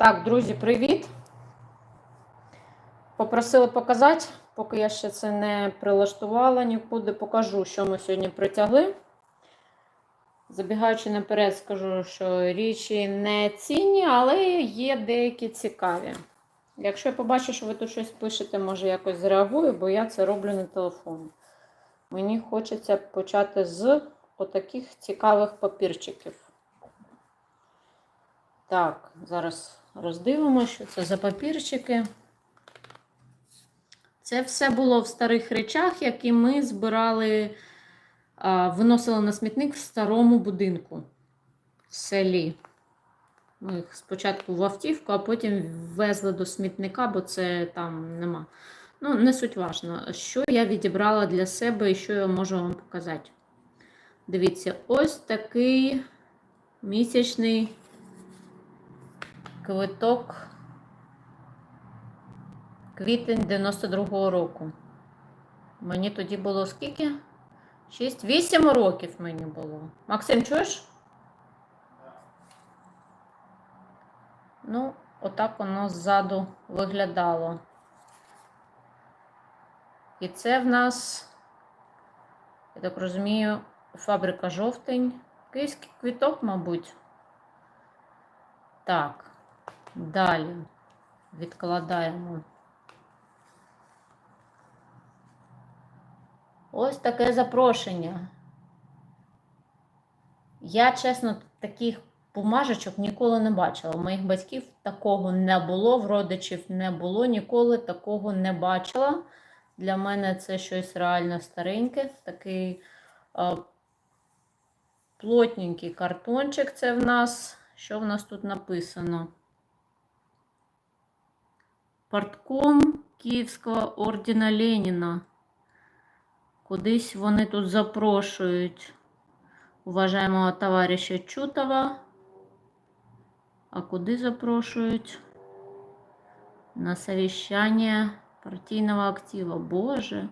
Так, друзі, привіт. Попросили показати, поки я ще це не прилаштувала нікуди, покажу, що ми сьогодні притягли. Забігаючи наперед, скажу, що річі не цінні, але є деякі цікаві. Якщо я побачу, що ви тут щось пишете, може якось зреагую, бо я це роблю на телефоні. Мені хочеться почати з отаких цікавих папірчиків. Так, зараз роздивимося, що це за папірчики. Це все було в старих речах, які ми збирали, виносили на смітник в старому будинку в селі. Ми їх спочатку в автівку, а потім везли до смітника, бо це там нема. Ну, не суть важно, що я відібрала для себе і що я можу вам показати. Дивіться, ось такий місячний квиток квітень 92-го року. Мені тоді було скільки? 6, 8 років мені було. Максим, чуєш? Ну, отак воно ззаду виглядало. І це в нас, я так розумію, фабрика жовтень. Київський квіток, мабуть. Так, далі відкладаємо. Ось таке запрошення. Я, чесно, таких бумажечок ніколи не бачила. У моїх батьків такого не було, в родичів не було, ніколи такого не бачила. Для мене це щось реально стареньке. Такий а, плотненький картончик це в нас. Що в нас тут написано? Партком Київського ордена Леніна. Кудись вони тут запрошують уважаемого товариша Чутова. А куди запрошують? На совещання партійного актива. Боже,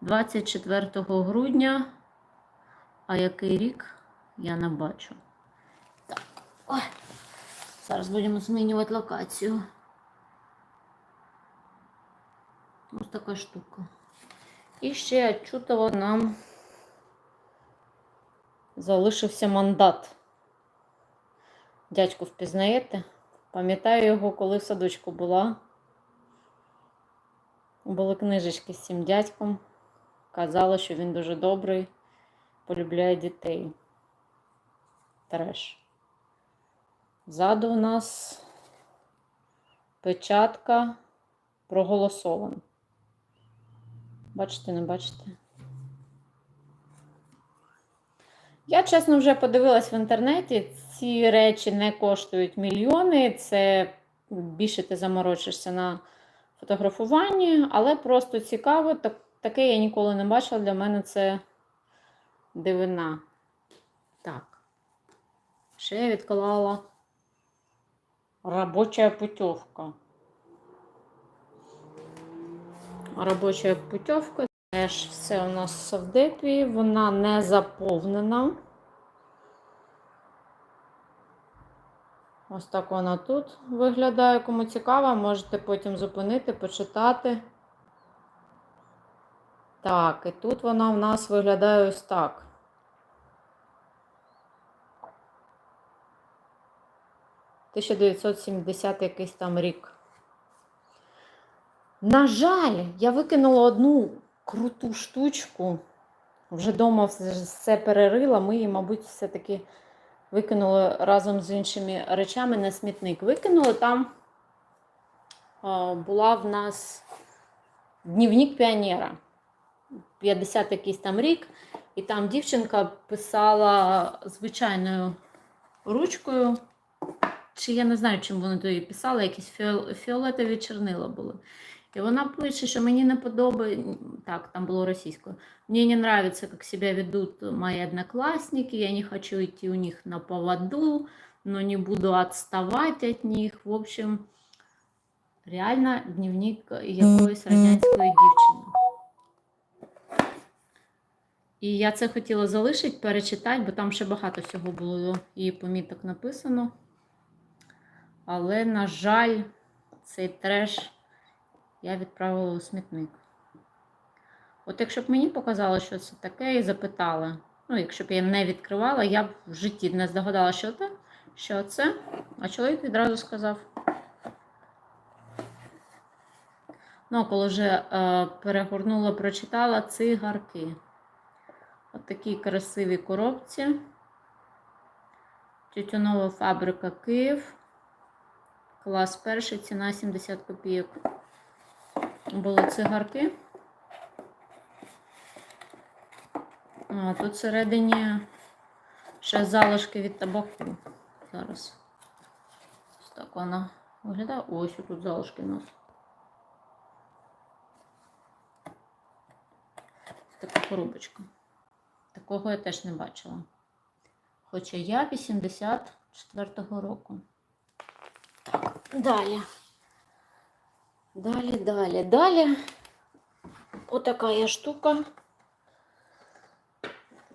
24 грудня. А який рік я не бачу. Так, ой. Зараз будемо змінювати локацію. Ось така штука. І ще чутово нам залишився мандат. Дядьку впізнаєте? Пам'ятаю його, коли в садочку була. Були книжечки з цим дядьком. Казали, що він дуже добрий, полюбляє дітей. Треш. Ззаду у нас печатка проголосована. Бачите, не бачите? Я, чесно, вже подивилась в інтернеті. Ці речі не коштують мільйони. Це більше ти заморочишся на фотографуванні, але просто цікаво. Так, таке я ніколи не бачила. Для мене це дивина. Так. Ще я відклала робоча путівка. Робоча путівка. Теж все у нас в совдепі, вона не заповнена. Ось так вона тут виглядає. Кому цікаво, можете потім зупинити, почитати. Так, і тут вона в нас виглядає ось так. «1970 якийсь там рік. На жаль, я викинула одну круту штучку. Вже вдома все перерила. Ми її, мабуть, все-таки викинули разом з іншими речами на смітник. Викинули там була в нас дневник піонера. 50 якийсь там рік. І там дівчинка писала звичайною ручкою. Чи я не знаю, чим вони тоді писали, якісь фіолетові чорнила були. И вона пише, що мені не подобається, так, там було російською, мені не нравится, как себя ведут мои одноклассники, я не хочу идти у них на поводу, но не буду отставать от них. В общем, реально дневник якоїсь радянської дівчини. І я це хотіла залишити, перечитати, бо там ще багато всього було її поміток написано. Але, на жаль, цей треш я відправила у смітник. От якщо б мені показали, що це таке, і запитали, ну, якщо б я не відкривала, я б в житті не здогадала, що це, що це. А чоловік відразу сказав. Ну, а коли вже е, перегорнула, прочитала цигарки. От такі красиві коробці. Тютюнова фабрика Київ. Клас перший, ціна 70 копійок. Були цигарки. А тут всередині ще залишки від табаку. Зараз. Ось так вона виглядає. Ось тут залишки у нас. Така коробочка. Такого я теж не бачила. Хоча я 84-го року. Так, далі. Далі, далі, далі. Отака є штука.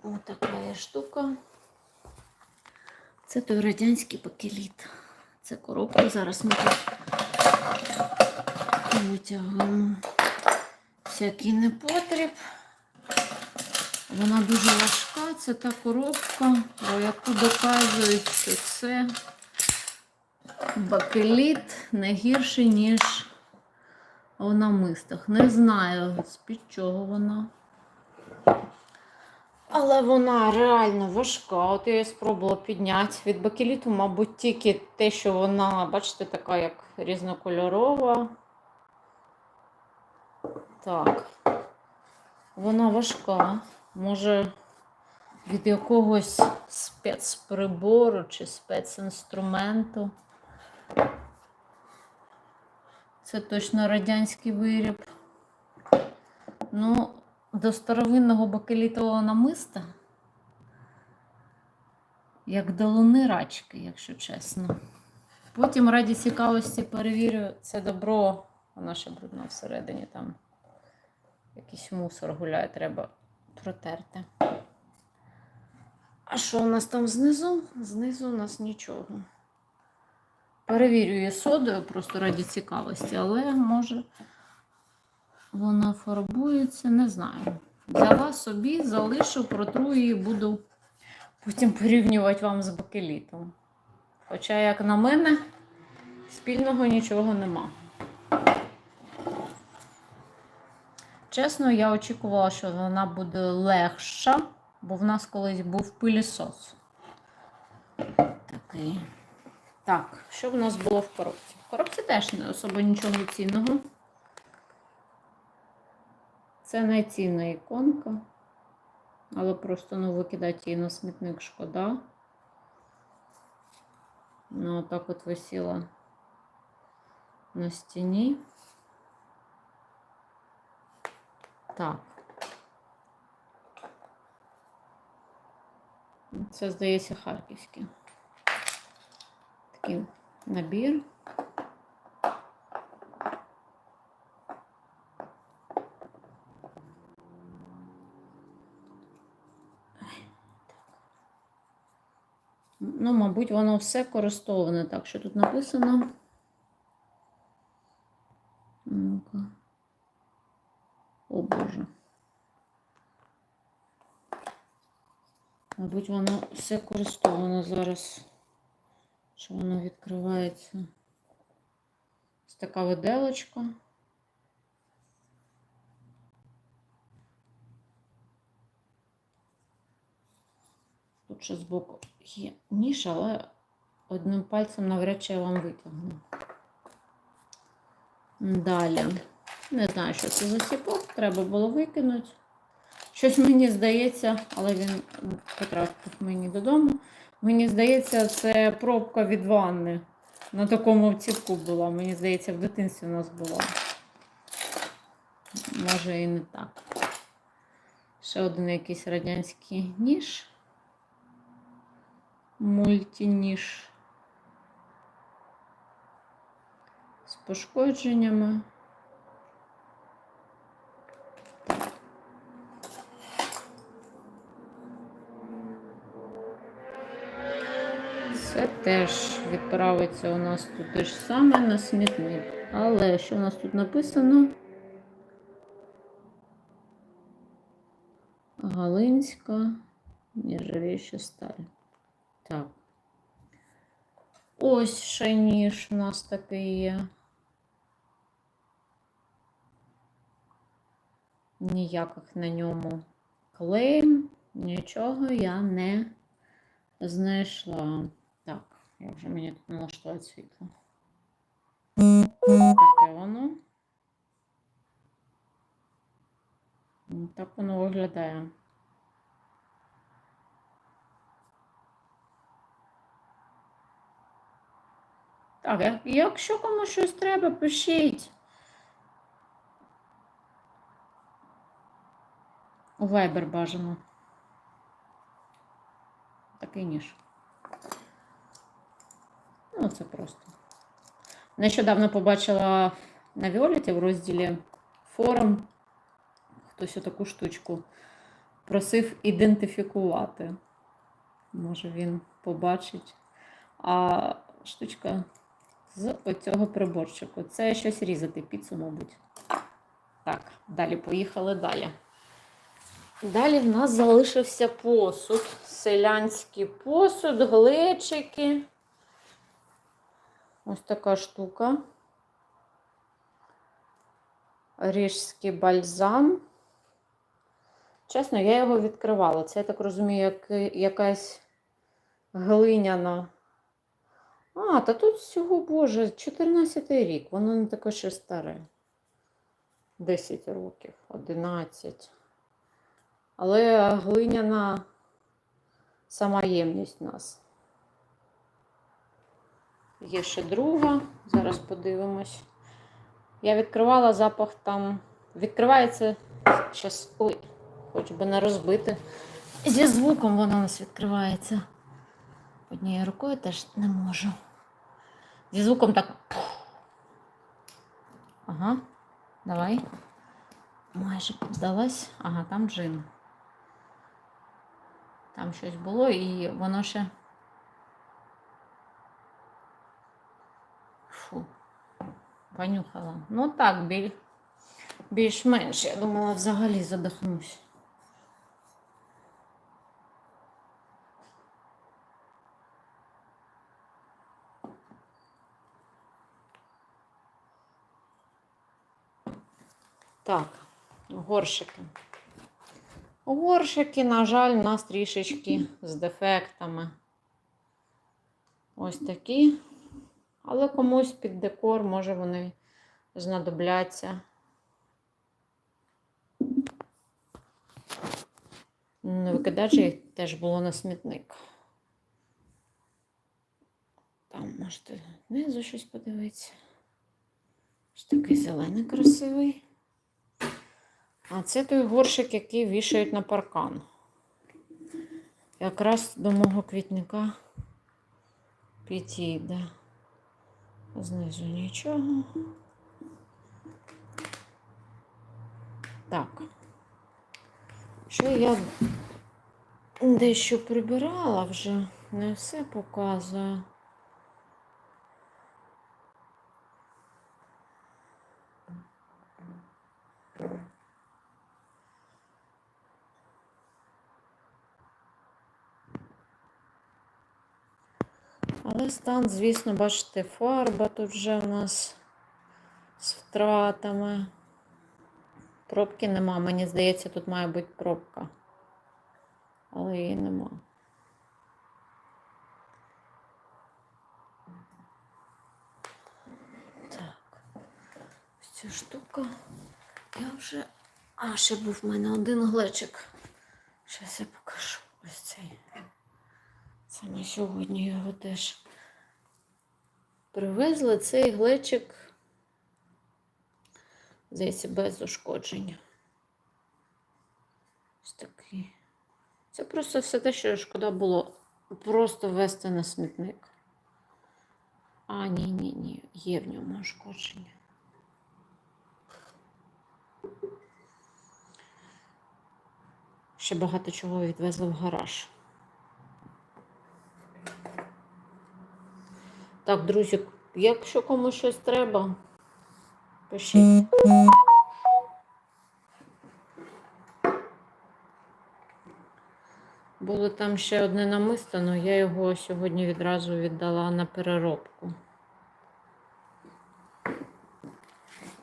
Отака є штука. Це той радянський бакеліт. Це коробка. Зараз ми тут витягуємо всякий непотріб. Вона дуже важка. Це та коробка, про яку доказують, що це бакеліт не гірший, ніж у намистах. Не знаю, з-під чого вона. Але вона реально важка. От я її спробувала підняти. Від бакеліту, мабуть, тільки те, що вона, бачите, така як різнокольорова. Так. Вона важка. Може, від якогось спецприбору чи спецінструменту. Це точно радянський виріб. Ну, до старовинного бакелітового намиста, як до луни рачки, якщо чесно. Потім раді цікавості перевірю це добро, воно ще брудно всередині там. Якийсь мусор гуляє, треба протерти. А що у нас там знизу? Знизу у нас нічого. Перевірю її содою просто раді цікавості, але може вона фарбується, не знаю. Взяла собі, залишу, протру її, буду потім порівнювати вам з бакелітом. Хоча, як на мене, спільного нічого нема. Чесно, я очікувала, що вона буде легша, бо в нас колись був пилісос. Такий. Так, що в нас було в коробці? В коробці теж не особо нічого цінного. Це не цінна іконка, але просто ну, викидати її на смітник шкода. Ну, отак от висіла на стіні. Так. Це, здається, харківське. Такий набір. Ну, мабуть, воно все користоване. Так, що тут написано? Ну-ка. О Боже. Мабуть, воно все користоване зараз, що воно відкривається. Ось така виделочка. Тут ще збоку є ніж, але одним пальцем навряд чи я вам витягну. Далі. Не знаю, що це за ціпок, треба було викинути. Щось мені здається, але він потрапив мені додому. Мені здається, це пробка від ванни. На такому ціпку була. Мені здається, в дитинстві у нас була. Може і не так. Ще один якийсь радянський ніж. Мультініж. З пошкодженнями. Це теж відправиться у нас туди ж саме на смітник. Але що у нас тут написано? Галинська нержавіюча сталь. Так. Ось ще ніж у нас такий є. Ніяких на ньому клейм, нічого я не знайшла. Так, як же мені тут налаштувати світло? Таке воно. Так воно виглядає. Так, як- якщо комусь щось треба, пишіть. У Viber бажано. Такий ніж. Ну, це просто. Нещодавно побачила на Віоліті в розділі форум хтось таку штучку просив ідентифікувати. Може він побачить. А штучка з оцього приборчику. Це щось різати, піцу, мабуть. Так, далі поїхали далі. Далі в нас залишився посуд. Селянський посуд, глечики. Ось така штука. Ріжський бальзам. Чесно, я його відкривала. Це, я так розумію, як, якась глиняна. А, та тут всього, Боже, 14 рік. Воно не таке ще старе. 10 років, 11. Але глиняна сама ємність у нас. Є ще друга. Зараз подивимось. Я відкривала запах там. Відкривається. Щас. Ой, хоч би не розбити. Зі звуком воно у нас відкривається. Однією рукою теж не можу. Зі звуком так. Ага, давай. Майже піддалась. Ага, там джин. Там щось було і воно ще. Понюхала. Ну так, біль... більш-менш. Я думала, взагалі задохнусь. Так, горшики. Горшики, на жаль, у нас трішечки з дефектами. Ось такі. Але комусь під декор, може, вони знадобляться. Не викидати їх теж було на смітник. Там можете знизу щось подивитися. Ось такий зелений красивий. А це той горшик, який вішають на паркан. Якраз до мого квітника підійде. Знизу нічого. Так. Що я дещо прибирала вже, не все показую. Але стан, звісно, бачите, фарба тут вже у нас з втратами. Пробки нема. Мені здається, тут має бути пробка. Але її нема. Так. Ось ця штука. Я вже. А, ще був в мене один глечик. Зараз я покажу ось цей. Це ми сьогодні його теж привезли. Цей глечик, здається, без ушкодження. Ось такий. Це просто все те, що шкода було просто вести на смітник. А, ні, ні, ні, є в ньому ушкодження. Ще багато чого відвезли в гараж. Так, друзі, якщо комусь щось треба, пишіть. Було там ще одне намисто, але я його сьогодні відразу віддала на переробку.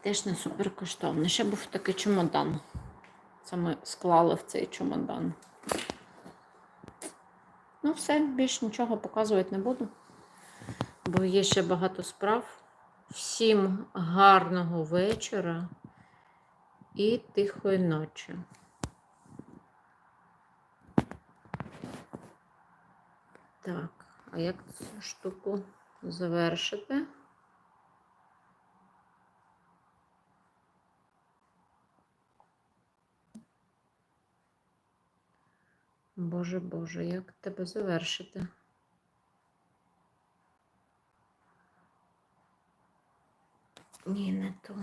Теж не супер коштовне. Ще був такий чемодан. Це ми склали в цей чемодан. Ну, все, більш нічого показувати не буду, бо є ще багато справ. Всім гарного вечора і тихої ночі. Так, а як цю штуку завершити? Боже Боже, як тебе завершити? Ні, не то.